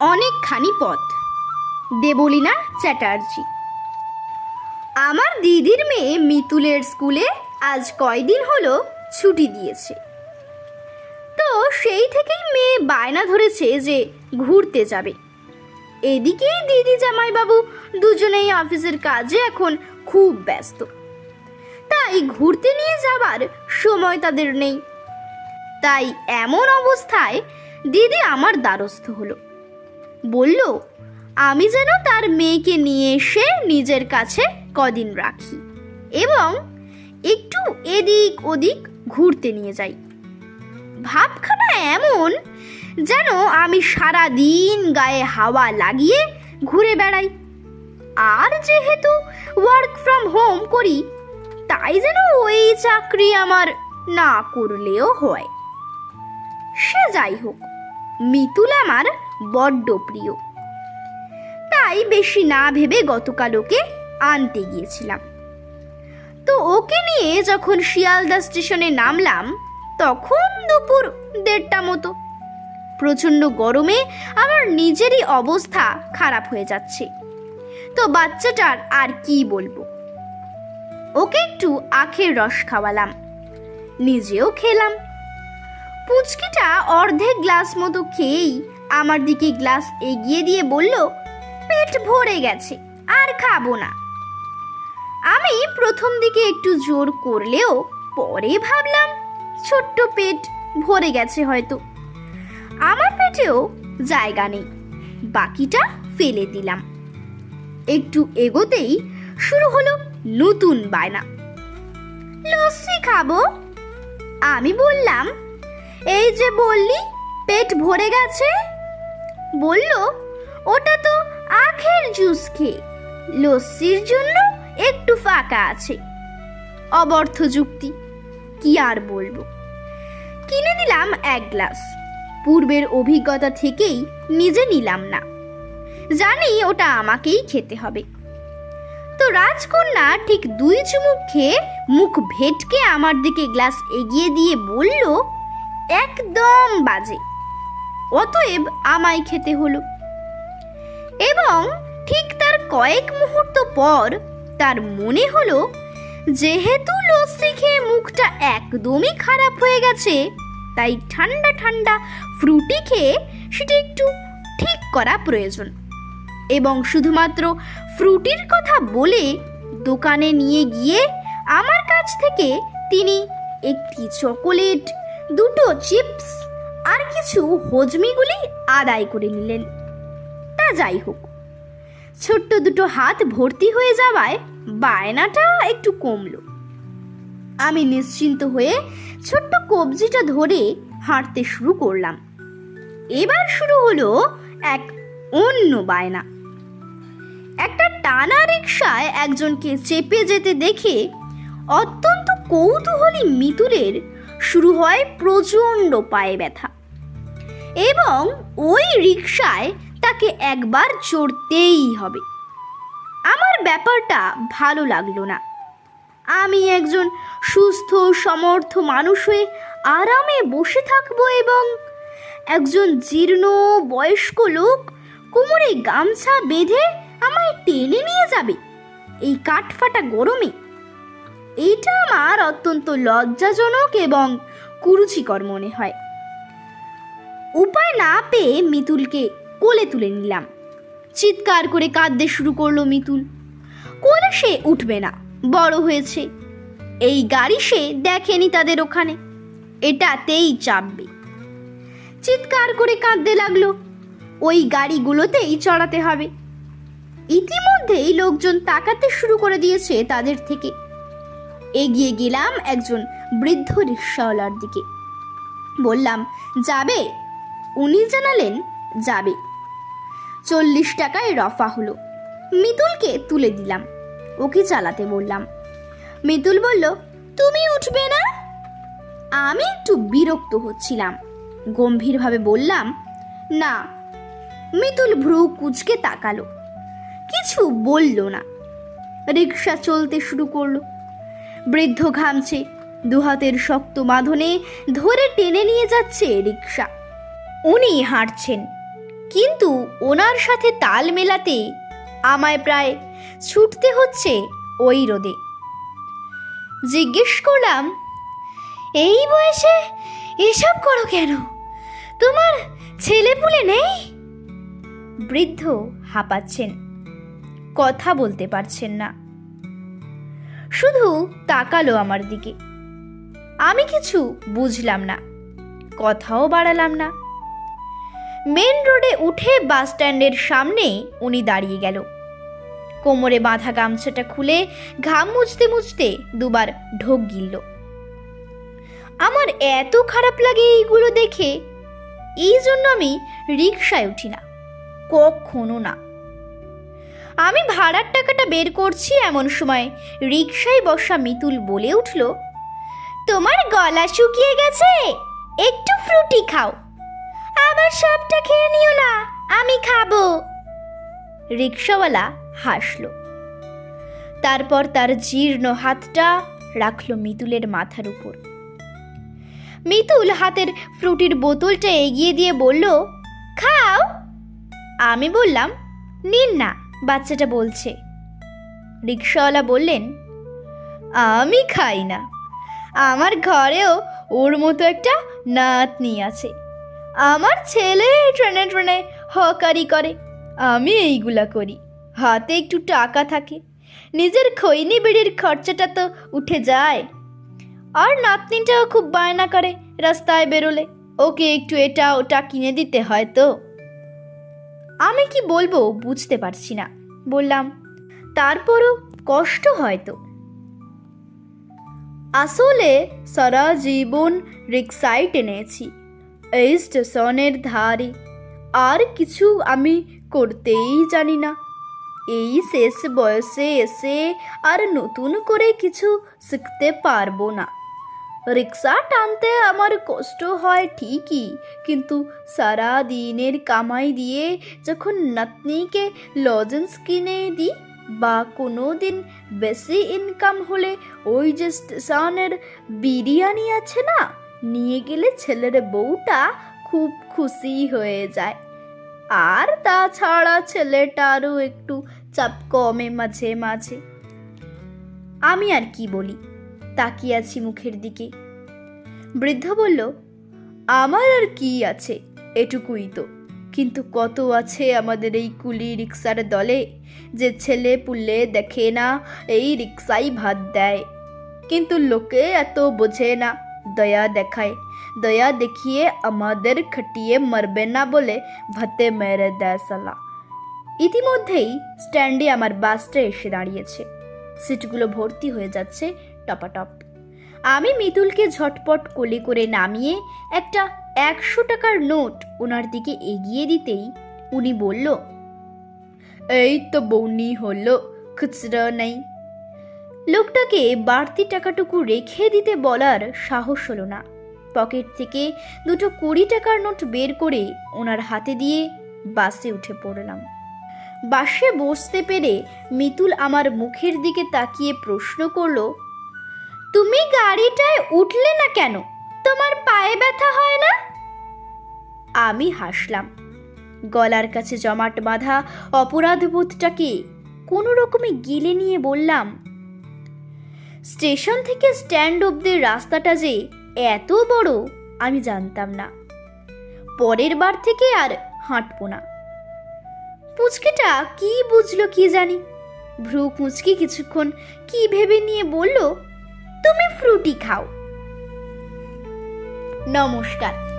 অনেকখানি পথ। দেবলীনা চ্যাটার্জি। আমার দিদির মেয়ে মিতুলের স্কুলে আজ কয়দিন হলো ছুটি দিয়েছে। তো সেই থেকেই মেয়ে বায়না ধরেছে যে ঘুরতে যাবে। এদিকেই দিদি জামাইবাবু দুজনেই অফিসের কাজে এখন খুব ব্যস্ত। তাই ঘুরতে নিয়ে যাবার সময় তাদের নেই। তাই এমন অবস্থায় দিদি আমার দ্বারস্থ হলো। বলল, আমি যেন তার মেয়েকে নিয়ে এসে নিজের কাছে কদিন রাখি এবং একটু এদিক ওদিক ঘুরতে নিয়ে যাই। ভাবখানা এমন যেন আমি সারা দিন গায়ে হাওয়া লাগিয়ে ঘুরে বেড়াই। আর যেহেতু ওয়ার্ক ফ্রম হোম করি, তাই যেন ওই চাকরি আমার না করলেও হয়। সে যাই হোক, মিতুল আমার বড্ড প্রিয়। তাই বেশি না ভেবে গতকাল ওকে আনতে গিয়েছিলাম। তো ওকে নিয়ে যখন শিয়ালদা স্টেশনে নামলাম, তখন দুপুর দেড়টা মতো। প্রচণ্ড গরমে আমার নিজেরই অবস্থা খারাপ হয়ে যাচ্ছে। তো বাচ্চাটার আর কি বলব? ওকে একটু আখের রস খাওয়ালাম। নিজেও খেলাম। পুচকিটা অর্ধেক গ্লাস মতো খেয়েই আমার দিকে গ্লাস এগিয়ে দিয়ে বলল, পেট ভরে গেছে, আর খাব না। আমি প্রথম দিকে একটু জোর করলেও পরে ভাবলাম, ছোট্ট পেট ভরে গেছে হয়তো। আমার পেটেও জায়গা নেই, বাকিটা ফেলে দিলাম। একটু এগোতেই শুরু হলো নতুন বায়না। লস্যি খাব? আমি বললাম এই যে বললি, পেট ভরে গেছে? বলল, ওটা তো আখের জুস খেয়ে। লস্যির জন্য একটু ফাঁকা আছে। অবর্থ যুক্তি, কি আর বলব? কিনে নিলাম এক গ্লাস। পূর্বের অভিজ্ঞতা থেকেই নিজে নিলাম না। জানি ওটা আমাকেই খেতে হবে। তো রাজকন্যা ঠিক দুই চুমুক খেয়ে মুখ ভেটকে আমার দিকে গ্লাস এগিয়ে দিয়ে বলল একদম বাজে। অতএব আমায় খেতে হলো। এবং ঠিক তার কয়েক মুহূর্ত পর তার মনে হলো, যেহেতু লস্যি খেয়ে মুখটা একদমই খারাপ হয়ে গেছে, তাই ঠান্ডা ঠান্ডা ফ্রুটি খেয়ে সেটা একটু ঠিক করা প্রয়োজন। এবং শুধুমাত্র ফ্রুটির কথা বলে দোকানে নিয়ে গিয়ে আমার কাছ থেকে তিনি একটি চকোলেট দুটো চিপস আর কিছু হজমিগুলি আদায় করে নিলেন। তা যাই হোক, ছোট্ট দুটো হাত ভর্তি হয়ে যাওয়ায় বায়নাটা একটু কমল। আমি নিশ্চিন্ত হয়ে ছোট্ট কবজিটা ধরে হাঁটতে শুরু করলাম। এবার শুরু হলো এক অন্য বায়না। একটা টানা রিক্সায় একজনকে চেপে যেতে দেখে অত্যন্ত কৌতূহলী মিতুলের শুরু হয় প্রচণ্ড পায়ে ব্যথা। এবং ওই রিক্সায় তাকে একবার চড়তেই হবে। আমার ব্যাপারটা ভালো লাগল না। আমি একজন সুস্থ, সমর্থ মানুষ হয়ে আরামে বসে থাকব এবং একজন জীর্ণ, বয়স্ক লোক কোমরে গামছা বেঁধে আমায় টেনে নিয়ে যাবে। এই কাঠফাটা গরমে এইটা আমার অত্যন্ত লজ্জাজনক এবং কুরুচিকর মনে হয়। উপায় না পেয়ে মিতুলকে কোলে তুলে নিলাম। চিৎকার করে কাঁদতে শুরু করল মিতুল। কোলে সে উঠবে না, বড় হয়েছে। এই গাড়ি সে দেখেনি তাদের ওখানে। এটাতেই চাপবে। চিৎকার করে কাঁদতে লাগল। ওই গাড়িগুলোতেই চড়াতে হবে। ইতিমধ্যেই লোকজন তাকাতে শুরু করে দিয়েছে তাদের থেকে। এগিয়ে গেলাম একজন বৃদ্ধ রিক্সাওয়ালার দিকে। বললাম, যাবে? উনি জানালেন, যাবে। চল্লিশ টাকায় রফা হলো। মিতুলকে তুলে দিলাম। ওকে চালাতে বললাম। মিতুল বলল, তুমি উঠবে না? আমি একটু বিরক্ত হচ্ছিলাম। গম্ভীরভাবে বললাম, না। মিতুল ভ্রু কুচকে তাকালো। কিছু বলল না। রিক্সা চলতে শুরু করল। বৃদ্ধ ঘামছে। দুহাতের শক্ত বাঁধনে ধরে টেনে নিয়ে যাচ্ছে রিক্সা উনি হাঁটছেন, কিন্তু ওনার সাথে তাল মেলাতে আমায় প্রায় ছুটতে হচ্ছে ওই রোদে। জিজ্ঞেস করলাম, এই বয়সে এসব করো কেন? তোমার ছেলে পুলে নেই? বৃদ্ধ হাঁপাচ্ছেন, কথা বলতে পারছেন না। শুধু তাকালো আমার দিকে। আমি কিছু বুঝলাম না, কথাও বাড়ালাম না। মেন রোডে উঠে বাস স্ট্যান্ডের সামনে উনি দাঁড়িয়ে গেল। কোমরে বাঁধা গামছাটা খুলে ঘাম মুছতে মুছতে দুবার ঢোক গিলল। আমার এত খারাপ লাগে এইগুলো দেখে, এই জন্য আমি রিক্সায় উঠি না, কখনো না। আমি ভাড়ার টাকাটা বের করছি এমন সময় রিক্সায় বসা মিতুল বলে উঠল, তোমার গলা শুকিয়ে গেছে, একটু ফ্রুটি খাও। আবার সবটা খেয়ে নিও না, আমি খাব। রিক্সাওয়ালা হাসল। তারপর তার জীর্ণ হাতটা রাখল মিতুলের মাথার উপর। মিতুল হাতের ফ্রুটির বোতলটা এগিয়ে দিয়ে বলল, খাও। আমি বললাম, নিন না। বাচ্চাটা বলছে। রিক্সাওয়ালা বললেন, আমি খাই না। আমার ঘরেও ওর মতো একটা নাতনি আছে। আমার ছেলে ট্রেনে ট্রেনে হকারি করে। আমি এইগুলা করি। হাতে একটু টাকা থাকে। নিজের খৈনি বিড়ির খরচাটা তো উঠে যায়। আর নাতনিটাও খুব বায়না করে রাস্তায় বেরোলে। ওকে একটু এটা ওটা কিনে দিতে হয় তো? আমি কি বলব বুঝতে পারছি না। বললাম, তারপরও কষ্ট হয়তো আসলে সারা জীবন রিক্সায় টেনেছি, এই স্টেশনের ধারে। আর কিছু আমি করতেই জানি না। এই শেষ বয়সে এসে আর নতুন করে কিছু শিখতে পারব না। রিক্সা টানতে আমার কষ্ট হয় ঠিকই, কিন্তু সারা দিনের কামাই দিয়ে যখন নাতনিকে লজেন্স কিনে দিই বা কোনো দিন বেশি ইনকাম হলে ওই যে স্টেশনের বিরিয়ানি আছে না, নিয়ে গেলে ছেলের বউটা খুব খুশি হয়ে যায়। আর তাছাড়া ছেলেটারও একটু চাপ কমে মাঝে মাঝে। আমি আর কি বলি? তাকিয়ে আছি মুখের দিকে। বৃদ্ধ বলল, আমার আর কি আছে? এটুকুই তো। কিন্তু কত আছে আমাদের এই কুলি রিক্সার দলে? যে ছেলে পুলে দেখে না, এই রিক্সাই ভাত দেয়। কিন্তু লোকে এত বোঝে না, দয়া দেখায়। দয়া দেখিয়ে আমাদের খাটিয়ে মরবে না বলে ভাতে মেরে দেয় সালা। ইতিমধ্যেই স্ট্যান্ডে আমার বাসটা এসে দাঁড়িয়েছে। সিটগুলো ভর্তি হয়ে যাচ্ছে টপাটপ। আমি মিতুলকে ঝটপট কোলে করে নামিয়ে একটা একশো টাকার নোট ওনার দিকে এগিয়ে দিতেই উনি বলল, এই তো বৌনি হলো, খুচরা নেই। লোকটাকে বাড়তি টাকাটুকু রেখে দিতে বলার সাহস হলো না। পকেট থেকে দুটো কুড়ি টাকার নোট বের করে ওনার হাতে দিয়ে বাসে উঠে পড়লাম। বাসে বসতে পেরে মিতুল আমার মুখের দিকে তাকিয়ে প্রশ্ন করল তুমি গাড়িটায় উঠলে না কেন? তোমার পায়ে ব্যথা হয় না? আমি হাসলাম। গলার কাছে জমাট বাঁধা অপরাধবোধটাকে কোনো রকমে গিলে নিয়ে বললাম, স্টেশন থেকে স্ট্যান্ড অব্দি রাস্তাটা যে এত বড়, আমি জানতাম না। পরের বার থেকে আর হাঁটবো না। পুচকিটা কি বুঝলো কি জানি? ভ্রু কুচকি কিছুক্ষণ কি ভেবে নিয়ে বলল তুমি ফ্রুটি খাও। নমস্কার।